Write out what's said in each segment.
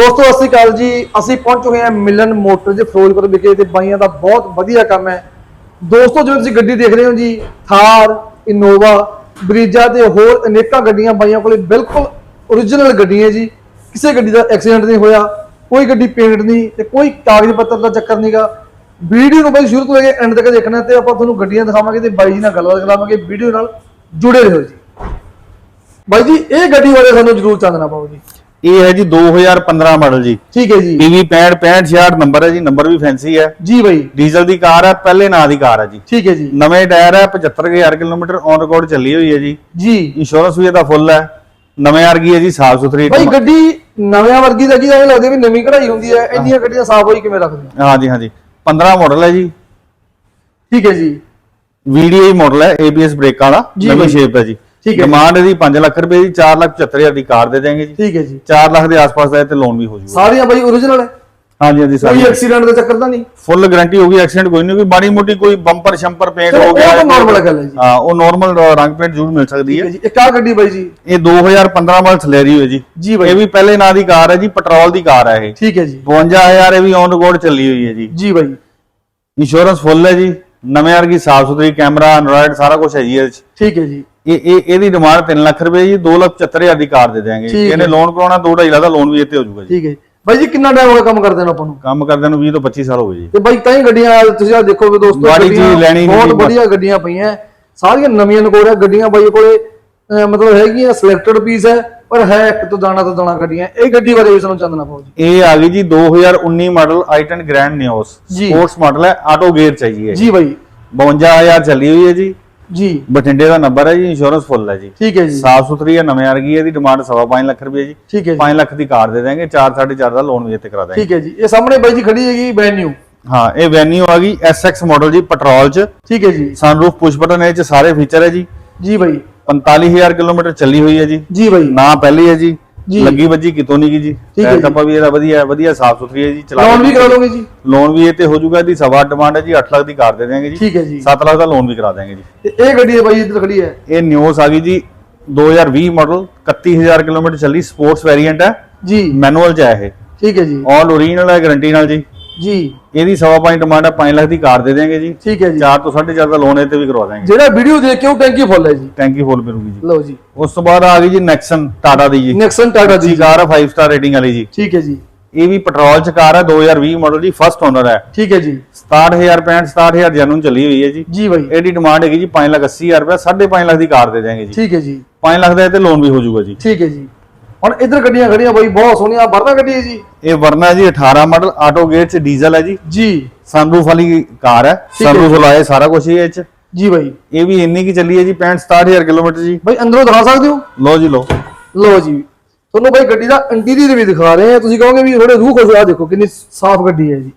ਦੋਸਤੋ, ਸਤਿ ਸ਼੍ਰੀ ਅਕਾਲ ਜੀ। ਅਸੀਂ ਪਹੁੰਚ ਚੁੱਕੇ ਹਾਂ ਮਿਲਨ ਮੋਟਰ ਦੇ ਫਿਰੋਜ਼ਪੁਰ ਵਿਖੇ ਤੇ ਬਾਈਆਂ ਦਾ ਬਹੁਤ ਵਧੀਆ ਕੰਮ ਹੈ। ਦੋਸਤੋ ਜੋ ਤੁਸੀਂ ਗੱਡੀ ਦੇਖ ਰਹੇ ਹੋ ਜੀ, ਥਾਰ, ਇਨੋਵਾ, ਬਰੀਜਾ ਤੇ ਹੋਰ ਅਨੇਕਾਂ ਗੱਡੀਆਂ ਬਾਈਆਂ ਕੋਲੇ ਬਿਲਕੁਲ ਓਰੀਜਨਲ ਗੱਡੀਆਂ ਜੀ। ਕਿਸੇ ਗੱਡੀ ਦਾ ਐਕਸੀਡੈਂਟ ਨਹੀਂ ਹੋਇਆ, ਕੋਈ ਗੱਡੀ ਪੇਂਟ ਨਹੀਂ ਤੇ ਕੋਈ ਕਾਗਜ਼ ਪੱਤਰ ਦਾ ਚੱਕਰ ਨਹੀਂਗਾ ਵੀਡੀਓ ਨੂੰ ਬਾਈ ਸ਼ੁਰੂ ਤੋਂ ਲੈ ਕੇ ਐਂਡ ਤੱਕ ਦੇਖਣਾ ਤੇ ਆਪਾਂ ਤੁਹਾਨੂੰ ਗੱਡੀਆਂ ਦਿਖਾਵਾਂਗੇ ਤੇ ਬਾਈ ਜੀ ਨਾਲ ਗੱਲਬਾਤ ਕਰਾਵਾਂਗੇ, ਵੀਡੀਓ ਨਾਲ ਜੁੜੇ ਰਹੋ ਜੀ। ਬਾਈ ਜੀ, ਇਹ ਗੱਡੀ ਬਾਰੇ ਸਾਨੂੰ ਜ਼ਰੂਰ ਚਾਨਣਾ ਪਾਓ ਜੀ। ਇਹ ਹੈ ਜੀ 2015 ਮਾਡਲ ਜੀ। ਠੀਕ ਹੈ ਜੀ। PV 65 65 66 ਨੰਬਰ ਹੈ ਜੀ ਨੰਬਰ ਵੀ ਫੈਂਸੀ ਹੈ। ਜੀ ਬਾਈ। ਡੀਜ਼ਲ ਦੀ ਕਾਰ ਹੈ ਪਹਿਲੇ ਨਾਂ ਦੀ ਕਾਰ ਹੈ ਜੀ। ਠੀਕ ਹੈ ਜੀ। ਨਵੇਂ ਟਾਇਰ ਹੈ 75000 ਕਿਲੋਮੀਟਰ ਔਨ ਰਿਕਾਰਡ ਚੱਲੀ ਹੋਈ ਹੈ ਜੀ। ਜੀ। ਇੰਸ਼ੋਰੈਂਸ ਵੀ ਇਹਦਾ ਫੁੱਲ ਹੈ। ਨਵੇਂ ਵਰਗੀ ਹੈ ਜੀ ਸਾਫ਼ ਸੁਥਰੀ ਭਾਈ ਗੱਡੀ ਨਵਿਆਂ ਵਰਗੀ ਦਾ ਕੀ ਐਵੇਂ ਲੱਗਦੀ ਵੀ ਨਵੀਂ ਕਢਾਈ ਹੁੰਦੀ ਹੈ ਇੰਨੀਆਂ ਗੱਡੀਆਂ ਸਾਫ਼ ਹੋਈ ਕਿਵੇਂ ਰੱਖਦੇ ਹਾਂਜੀ ਹਾਂਜੀ 15 ਮਾਡਲ ਹੈ ਜੀ। ਠੀਕ ਹੈ ਜੀ। VDI ਮਾਡਲ ਹੈ ABS ਬ੍ਰੇਕਾਂ ਜੀ ਨਵੀਂ ਬਾਈ। ਸ਼ੇਪ ਹੈ ਜੀ। ਠੀਕ ਹੈ। ਡਿਮਾਂਡ ਇਹਦੀ 5 ਲੱਖ ਰੁਪਏ ਦੀ 4 ਲੱਖ 75000 ਦੀ ਕਾਰ ਦੇ ਦੇਵਾਂਗੇ ਜੀ। ਠੀਕ ਹੈ ਜੀ। 4 ਲੱਖ ਦੇ ਆਸ-ਪਾਸ ਦਾ ਇਹ ਤੇ ਲੋਨ ਵੀ ਹੋ ਜਾਊਗਾ ਸਾਰੀਆਂ ਬਾਈ ਓਰੀਜਨਲ ਹੈ? ਹਾਂਜੀ ਹਾਂਜੀ ਕੋਈ ਸਾਰੀ ਐਕਸੀਡੈਂਟ ਦਾ ਚੱਕਰ ਤਾਂ ਨਹੀਂ? ਫੁੱਲ ਗਾਰੰਟੀ ਹੋਗੀ ਐਕਸੀਡੈਂਟ ਕੋਈ ਨਹੀਂ ਹੋਗੀ ਮਾੜੀ ਮੋਟੀ ਕੋਈ ਬੰਪਰ ਸ਼ੰਪਰ ਪੇਂਟ ਹੋ ਉਹ ਗਿਆ ਤਾਂ normal ਗੱਲ ਹੈ ਜੀ। ਹਾਂ ਉਹ ਨਾਰਮਲ ਰੰਗ ਪੇਂਟ ਜ਼ਰੂਰ ਮਿਲ ਸਕਦੀ ਹੈ। ਜੀ। ਇੱਕ ਆ ਗੱਡੀ ਬਾਈ ਜੀ। ਇਹ 2015 ਮਾਡਲ ਥਲੇਰੀ ਹੋਈ ਜੀ। ਜੀ ਬਾਈ। ਇਹ ਵੀ ਪਹਿਲੇ ਨਾਂ ਦੀ ਕਾਰ ਹੈ ਜੀ ਪੈਟਰੋਲ ਦੀ ਕਾਰ ਹੈ ਇਹ। ਠੀਕ ਹੈ ਜੀ। 52000 ਇਹ ਵੀ ਔਨ ਰਿਕਾਰਡ ਚੱਲੀ ਹੋਈ ਹੈ ਜੀ। ਜੀ ਬਾਈ। ਇੰਸ਼ੋਰੈਂਸ ਫੁੱਲ ਹੈ ਜੀ। ਨਵੇਂ ਵਰਗੀ ਸਾਫ਼ ਸੁਥਰੀ ਕੈਮਰਾ ਐਂਡਰੋਇਡ ਸਾਰਾ ਕੁਝ ਹੈ ਜੀ ਇਹਦੇ ਚ। ਠੀਕ ਹੈ ਜੀ। ਇਹ ਇਹ ਇਹਦੀ ਡਿਮਾਂਡ 3 ਲੱਖ ਰੁਪਏ ਜੀ 275000 ਦੀ ਕਾਰ ਦੇ ਹੈ। ਇਹਨੇ ਲੋਨ ਕਰਾਉਣਾ 2.5 ਲੱਖ ਦਾ ਲੋਨ ਵੀ ਇੱਥੇ ਹੋ ਜਾਊਗਾ ਜੀ। ਠੀਕ ਹੈ ਬਾਈ ਜੀ ਕਿੰਨਾ ਟਾਈਮ ਹੋ ਗਿਆ ਕੰਮ ਕਰਦੇ ਨੂੰ ਆਪਾਂ ਨੂੰ? ਕੰਮ ਕਰਦਿਆਂ ਨੂੰ 20 ਤੋਂ 25 ਸਾਲ ਹੋ ਗਏ ਜੀ। ਤੇ ਬਾਈ ਤਾਂ ਹੀ ਗੱਡੀਆਂ ਤੁਸੀਂ ਆ ਦੇਖੋ ਵੀ ਦੋਸਤੋ ਬਹੁਤ। ਵਧੀਆ ਗੱਡੀਆਂ ਪਈਆਂ। ਸਾਰੀਆਂ ਨਵੀਆਂ ਨਕੋੜੀਆਂ ਗੱਡੀਆਂ ਬਾਈ ਕੋਲੇ ਮਤਲਬ ਹੈਗੀਆਂ ਸਿਲੈਕਟਡ ਪੀਸ ਹੈ ਪਰ ਹੈ ਇੱਕ ਤੋਂ ਦਾਣਾ ਤੋਂ ਦਾਣਾ ਗੱਡੀਆਂ। ਇਹ ਗੱਡੀ ਬਾਰੇ ਵੀ ਸਾਨੂੰ ਚਾਨਣਾ ਪਾਓ ਜੀ। ਇਹ ਆ ਗਈ ਜੀ 2019 model i10 grand Nios. Sports model ਹੈ ਆਟੋ ਗੇਅਰ ਚਾਹੀਏ ਜੀ ਬਾਈ। 52000 ਚੱਲੀ ਹੋਈ ਹੈ ਜੀ। ਜੀ। ਬਠਿੰਡੇ ਦਾ ਨੰਬਰ ਹੈ ਜੀ ਇੰਸ਼ੋਰੈਂਸ ਫੁੱਲ ਹੈ ਜੀ। ਠੀਕ ਹੈ ਜੀ। ਸਾਫ਼ ਸੁਥਰੀ ਹੈ ਨਵੇਂ ਵਰਗੀ ਹੈ ਇਹਦੀ ਡਿਮਾਂਡ 5.5 ਲੱਖ ਰੁਪਏ ਜੀ। ਠੀਕ ਹੈ ਜੀ। 5 ਲੱਖ ਦੀ ਕਾਰ ਦੇ ਦਾਂਗੇ 4 4.5 ਦਾ ਲੋਨ ਵੀ ਇੱਥੇ ਕਰਾ ਦਾਂਗੇ ਠੀਕ ਹੈ ਜੀ। ਇਹ ਸਾਹਮਣੇ ਬਾਈ ਜੀ ਖੜੀ ਹੈਗੀ ਬ੍ਰੈਂਡ ਨਿਊ ਹਾਂ ਇਹ ਵੈਨਿਊ ਆ ਗਈ SX ਮਾਡਲ ਜੀ ਪੈਟਰੋਲ ਚ। ਠੀਕ ਹੈ ਜੀ। ਸਨਰੂਫ ਪੁਸ਼ ਬਟਨ ਇਹ ਚ ਸਾਰੇ ਫੀਚਰ ਹੈ ਜੀ। ਜੀ ਬਾਈ। 45000 ਕਿਲੋਮੀਟਰ ਚੱਲੀ ਹੋਈ ਹੈ ਜੀ। ਜੀ ਬਾਈ। ਨਾ ਪਹਿਲੀ ਹੈ ਜੀ। ਜੀ। ਲੱਗੀ ਵੱਜੀ ਕਿਤੋਂ ਨਹੀਂ ਗਈ ਜੀ? ਠੀਕ ਹੈ ਜੀ। ਟੱਪਾ ਵੀ ਇਹਦਾ ਵਧੀਆ ਹੈ ਵਧੀਆ ਸਾਫ਼ ਸੁਥਰੀ ਹੈ ਜੀ ਚਲਾ ਲੋਨ ਵੀ ਕਰਾ ਦੋਗੇ ਜੀ? ਲੋਨ ਵੀ ਇਹ ਤੇ ਹੋ ਜਾਊਗਾ ਇਹਦੀ ਸਵਾ ਡਿਮਾਂਡ ਹੈ ਜੀ 8 ਲੱਖ ਦੀ ਕਾਰ ਦੇ ਦੇਵਾਂਗੇ ਜੀ। ਠੀਕ ਹੈ ਜੀ। 7 ਲੱਖ ਦਾ ਲੋਨ ਵੀ ਕਰਾ ਦਾਂਗੇ ਜੀ। ਤੇ ਇਹ ਗੱਡੀ ਹੈ ਬਾਈ ਇੱਧਰ ਖੜੀ ਹੈ। ਇਹ ਨਿਊਸ ਆ ਗਈ ਜੀ 2020 ਮਾਡਲ 31000 ਕਿਲੋਮੀਟਰ ਚੱਲੀ ਸਪੋਰਟਸ ਵੇਰੀਐਂਟ ਹੈ। ਜੀ। ਮੈਨੂਅਲ ਚ ਹੈ ਇਹ। ਠੀਕ ਹੈ ਜੀ। ਆਲ ਓਰੀਜਨਲ ਹੈ ਗਾਰੰਟੀ ਨਾਲ ਜੀ। ਜੀ। ਇਹਦੀ ਸਵਾ ਪੰਜ ਡਿਮਾਂਡ ਹੈ 5 ਲੱਖ ਦੀ ਕਾਰ ਦੇ ਦੇਵਾਂਗੇ ਜੀ। ਠੀਕ ਹੈ ਜੀ। 4 ਤੋਂ 4.5 ਦਾ ਲੋਨ ਇਹ ਤੇ ਵੀ ਕਰਵਾ ਦਾਂਗੇ ਜਿਹੜਾ ਵੀਡੀਓ ਦੇਖ ਕੇ ਉਹ ਟੈਂਕੀ ਫੁੱਲ ਹੈ ਜੀ। ਟੈਂਕੀ ਫੁੱਲ ਮਿਲੂਗੀ ਜੀ। ਲਓ ਜੀ। ਉਸ ਤੋਂ ਬਾਅਦ ਆ ਗਈ ਜੀ ਨੈਕਸਨ ਟਾਟਾ ਦੀ ਜੀ। ਨੈਕਸਨ ਟਾਟਾ ਜੀ। ਕਾਰ ਹੈ 5 ਸਟਾਰ ਰੇਟਿੰਗ ਵਾਲੀ ਜੀ। ਠੀਕ ਹੈ ਜੀ। ਇਹ ਵੀ ਪੈਟਰੋਲ ਚ ਕਾਰ ਹੈ 2020 ਮਾਡਲ ਜੀ ਫਸਟ ਓਨਰ ਹੈ। ਠੀਕ ਹੈ ਜੀ। 67000 65 67000 ਜਨੂਨ ਚੱਲੀ ਹੋਈ ਹੈ ਜੀ। ਜੀ ਬਾਈ। ਇਹਦੀ ਡਿਮਾਂਡ ਹੈਗੀ ਜੀ 5 ਲੱਖ 80000 ਰੁਪਏ 5.5 ਲੱਖ ਦੀ ਕਾਰ ਦੇ ਦੇਵਾਂਗੇ ਜੀ। ਠੀਕ ਹੈ ਜੀ। 5 ਲੱਖ ਦਾ ਇਹ ਤੇ ਲੋਨ ਵੀ ਹੋ ਜਾਊਗਾ ਜੀ। ਠੀਕ ਹੈ ਜੀ। ਹੁਣ ਇੱਧਰ ਗੱਡੀਆਂ ਖੜੀਆਂ ਬਾਈ ਬਹੁਤ ਸੋਹਣੀਆਂ ਵਰਨਾ ਗੱਡੀ ਹੈ ਜੀ। ਇਹ ਵਰਨਾ ਜੀ 18 ਮਾਡਲ ਆਟੋ ਗੇਟ ਚ ਡੀਜ਼ਲ ਹੈ ਜੀ। ਜੀ। ਸਨਰੂਫ ਵਾਲੀ ਕਾਰ ਹੈ। ਸਨਰੂਫ ਲਾਏ ਸਾਰਾ ਕੁਝ ਹੀ ਇਹ ਚ। ਜੀ ਬਾਈ। ਇਹ ਵੀ ਇੰਨੀ ਕੀ ਚੱਲੀ ਹੈ ਜੀ 65 67000 ਕਿਲੋਮੀਟਰ ਜੀ। ਬਾਈ ਅੰਦਰੋਂ ਦਿਖਾ ਸਕਦੇ ਹੋ? ਲੋ ਜੀ ਲੋ ਲਓ ਜੀ। ਤੁਹਾਨੂੰ ਬਾਈ ਗੱਡੀ ਦਾ ਇੰਟੀਰੀਅਰ ਵੀ ਦਿਖਾ ਰਹੇ ਆ ਤੁਸੀਂ ਕਹੋਗੇ ਵੀ ਥੋੜੇ ਰੂਹ ਖੁਸ਼ ਆ ਦੇਖੋ ਕਿੰਨੀ ਸਾਫ਼ ਗੱਡੀ ਹੈ ਜੀ।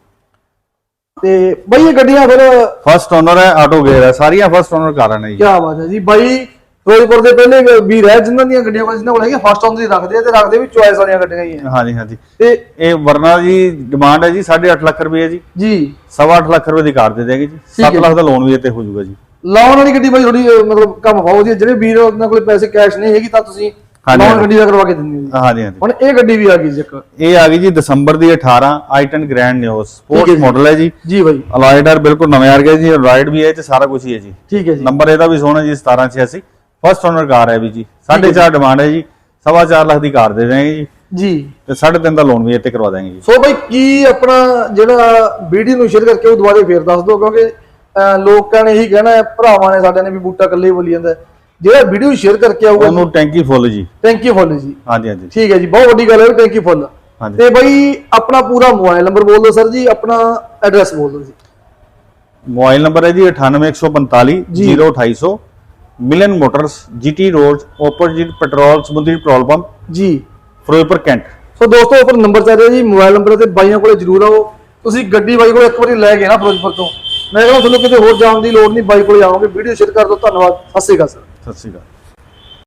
ਤੇ ਬਾਈ ਇਹ ਗੱਡੀਆਂ ਫਿਰ ਫਸਟ ਓਨਰ ਹੈ ਆਟੋ ਗੇਅਰ ਹੈ। ਸਾਰੀਆਂ ਫਸਟ ਓਨਰ ਕਾਰਾਂ ਨੇ ਜੀ। ਕੀ ਬਾਤ ਹੈ ਜੀ। ਬਾਈ ਫਿਰੋਜ਼ਪੁਰ ਦੇ ਪਹਿਲੇ ਵੀਰ ਹੈ ਜਿਨ੍ਹਾਂ ਦੀਆਂ ਗੱਡੀਆਂ ਕੋਲ ਜਿਨ੍ਹਾਂ ਕੋਲ ਹੈਗੀਆਂ ਫਸਟ ਆਨ ਦੀ ਰੱਖਦੇ ਆ ਤੇ ਰੱਖਦੇ ਵੀ ਚੁਆਇਸ ਵਾਲੀਆਂ ਗੱਡੀਆਂ ਹੀ ਆ। ਹਾਂਜੀ ਹਾਂਜੀ। ਤੇ ਇਹ ਵਰਨਾ ਜੀ ਡਿਮਾਂਡ ਹੈ ਜੀ 8.5 ਲੱਖ ਰੁਪਏ ਜੀ। ਜੀ। 8.5 ਲੱਖ ਰੁਪਏ ਦੀ ਕਾਰ ਦੇ ਦੇਗੇ ਜੀ। ਠੀਕ 7 ਹੈ। ਲੱਖ ਦਾ ਲੋਨ ਵੀ ਇੱਥੇ ਹੋ ਜਾਊਗਾ ਜੀ। ਲਾਉਣ ਵਾਲੀ ਗੱਡੀ ਬਾਈ ਥੋੜੀ ਮਤਲਬ ਕੰਮ ਬਹੁਤ ਵਧੀਆ। ਜਿਹੜੇ ਵੀਰ ਉਹਨਾਂ ਕੋਲ ਪੈਸੇ ਕੈਸ਼ ਨਹੀਂ ਹੈਗੀ ਤਾਂ ਤੁਸੀਂ ਹਾਂਜੀ। ਗੱਡੀ ਦਾ ਕਰਵਾ ਕੇ ਦਿੰਦੇ ਹੋ ਜੀ। ਹਾਂਜੀ ਹਾਂਜੀ। ਹੁਣ ਇਹ ਗੱਡੀ ਵੀ ਆ ਗਈ ਜੀ ਇੱਕ। ਇਹ ਆ ਗਈ ਜੀ ਦਸੰਬਰ ਦੀ 18 i10 ਗ੍ਰੈਂਡ ਹੈ ਸਪੋਰਟਸ ਜੀ। ਮਾਡਲ ਹੈ ਜੀ। ਜੀ ਬਾਈ। ਅਲਾਈਡਰ ਬਿਲਕੁਲ ਨਵੇਂ ਆ ਗਿਆ ਜੀ। ਰਾਈਡ ਵੀ ਹੈ ਇਹ ਚ ਸਾਰਾ ਕੁਝ ਹੀ ਹੈ ਜੀ। ਠੀਕ ਹੈ ਜੀ। ਨੰਬਰ ਇਹਦਾ ਵੀ ਸੋਹਣਾ ਜੀ 1786 ਫਸਟ ਓਨਰ ਕਾਰ ਹੈ ਵੀ ਜੀ। 4.5 ਡਿਮਾਂਡ ਹੈ ਜੀ। 4.5 ਲੱਖ ਦੀ ਕਾਰ ਦੇ ਦੇਣਗੇ ਜੀ। ਜੀ। ਤੇ 3.5 ਦਾ ਲੋਨ ਵੀ ਇੱਥੇ ਕਰਵਾ ਦਾਂਗੇ ਜੀ। ਸੋ ਬਈ ਕੀ ਆਪਣਾ ਜਿਹੜਾ ਵੀਡੀਓ ਨੂੰ ਸ਼ੇਅਰ ਕਰਕੇ ਉਹ ਦੁਬਾਰੇ ਫੇਰ ਦੱਸ ਦਿਓ? ਕਿਉਂਕਿ ਲੋਕਾਂ ਨੇ ਇਹੀ ਕਹਿਣਾ ਹੈ ਭਰਾਵਾਂ ਨੇ ਸਾਡਿਆਂ ਨੇ ਵੀ ਬੂਟਾ ਇਕੱਲੇ ਬੋਲੀ ਜਾਂਦਾ ਜਿਹੜਾ ਵੀਡੀਓ ਸ਼ੇਅਰ ਕਰਕੇ ਆਊਗਾ ਉਹਨੂੰ ਟੈਂਕੀ ਫੁੱਲ ਜੀ। ਟੈਂਕੀ ਫੁੱਲ ਜੀ। ਹਾਂਜੀ ਹਾਂਜੀ। ਠੀਕ ਹੈ ਜੀ ਬਹੁਤ ਵੱਡੀ ਗੱਲ ਹੈ ਟੈਂਕੀ ਫੁੱਲ ਤੇ ਬਈ ਆਪਣਾ ਪੂਰਾ ਮੋਬਾਈਲ ਨੰਬਰ ਬੋਲ ਦਿਓ ਸਰ ਜੀ ਆਪਣਾ ਐਡਰੈਸ ਬੋਲ ਦਿਓ ਜੀ। ਮੋਬਾਈਲ ਨੰਬਰ ਹੈ ਜੀ 98145 Milan motors GT road opposite petrol Samundri petrol pump ਜੀ। ਫਿਰੋਜ਼ਪੁਰ ਕੈਂਟ। ਸੋ ਦੋਸਤੋ ਉੱਪਰ ਨੰਬਰ ਚੱਲ ਰਿਹਾ ਜੀ ਮੋਬਾਈਲ ਨੰਬਰ ਤੇ ਬਾਈਆਂ ਕੋਲੇ ਜਰੂਰ ਆਓ। ਤੁਸੀਂ ਗੱਡੀ ਬਾਈ ਕੋਲ ਇੱਕ ਵਾਰੀ ਲੈ ਕੇ ਨਾ ਫਿਰੋਜ਼ਪੁਰ ਤੋਂ। ਮੈਂ ਕਹਿੰਦਾ ਤੁਹਾਨੂੰ ਕਿਤੇ ਹੋਰ ਜਾਣ ਦੀ ਲੋੜ ਨਹੀਂ ਬਾਈ ਕੋਲੇ ਆਓਗੇ ਵੀਡੀਓ ਸ਼ੇਅਰ ਕਰ ਦਿਓ ਧੰਨਵਾਦ। ਸਤਿ ਸ਼੍ਰੀ ਅਕਾਲ ਸਰ ਸਤਿ ਸ਼੍ਰੀ ਅਕਾਲ।